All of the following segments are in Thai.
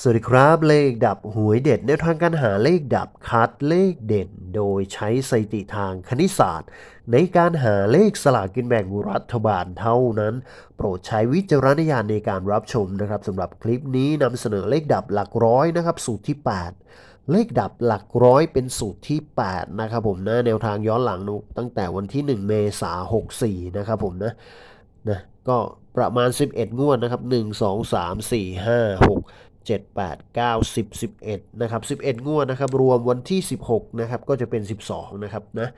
สวัสดีครับเลขดับหวยเด็ดแนวทางการหาเลขดับคัดเลขเด่น โดยใช้สถิติทางคณิตศาสตร์ ในการหาเลขสลากกินแบ่งรัฐบาลเท่านั้น โปรดใช้วิจารณญาณในการรับชมนะครับสำหรับคลิปนี้นำเสนอเลขดับหลักร้อยนะครับ สูตรที่ 8 เลขดับหลักร้อยเป็นสูตรที่ 8 นะครับผมนะแนวทางย้อนหลังนุตั้งแต่วันที่ 1 เมษายน64 นะครับผมนะนะก็ประมาณ 11 งวดนะครับ 1 2 3 4 5 6 7 8 9 10 11นะครับ11 งวดนะครับ รวมวันที่ 16นะครับก็จะเป็น 12นะครับนะ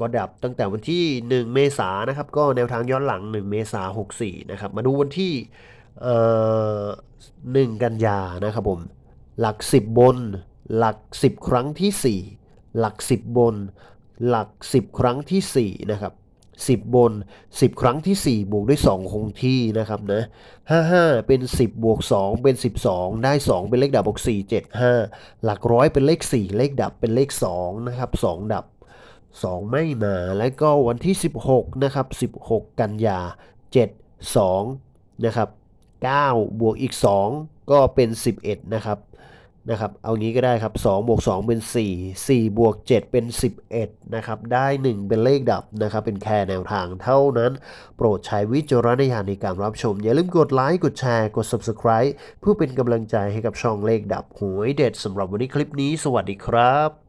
ก็ดับตั้งแต่วันที่ 1 เมษายนนะครับก็แนวทางย้อนหลัง 1 เมษายน64นะครับมาดูวันที่เอ่อ1กันยานะครับผมหลัก 10 บน หลัก 10 ครั้งที่ 4 หลัก 10 บน หลัก 10 ครั้งที่4นะครับ 10 บน 10 ครั้งที่ 4 บวกด้วย 2 คงที่นะครับนะ 55 เป็น 10 บวก 2 เป็น 12 ได้ 2 เป็นเลขดับบวก4 7 5 หลักร้อยเป็นเลข 4 เลขดับเป็นเลข 2 นะครับ 2 ดับ 2 ไม่มา แล้วก็วันที่ 16 นะครับ 16 กันยา 7 2 นะครับ 9 บวกอีก 2 ก็เป็น 11 นะครับ นะครับ เอางี้ก็ได้ครับ2บวก2เป็น 4 4บวก7เป็น 11 นะครับ ได้ 1 เป็นเลขดับนะครับ เป็นแค่แนวทางเท่านั้น โปรดใช้วิจารณญาณในการรับชม อย่าลืมกดไลค์ กดแชร์ กด Subscribe เพื่อเป็นกำลังใจให้กับช่องเลขดับหวยเด็ดสำหรับวันนี้คลิปนี้ สวัสดีครับ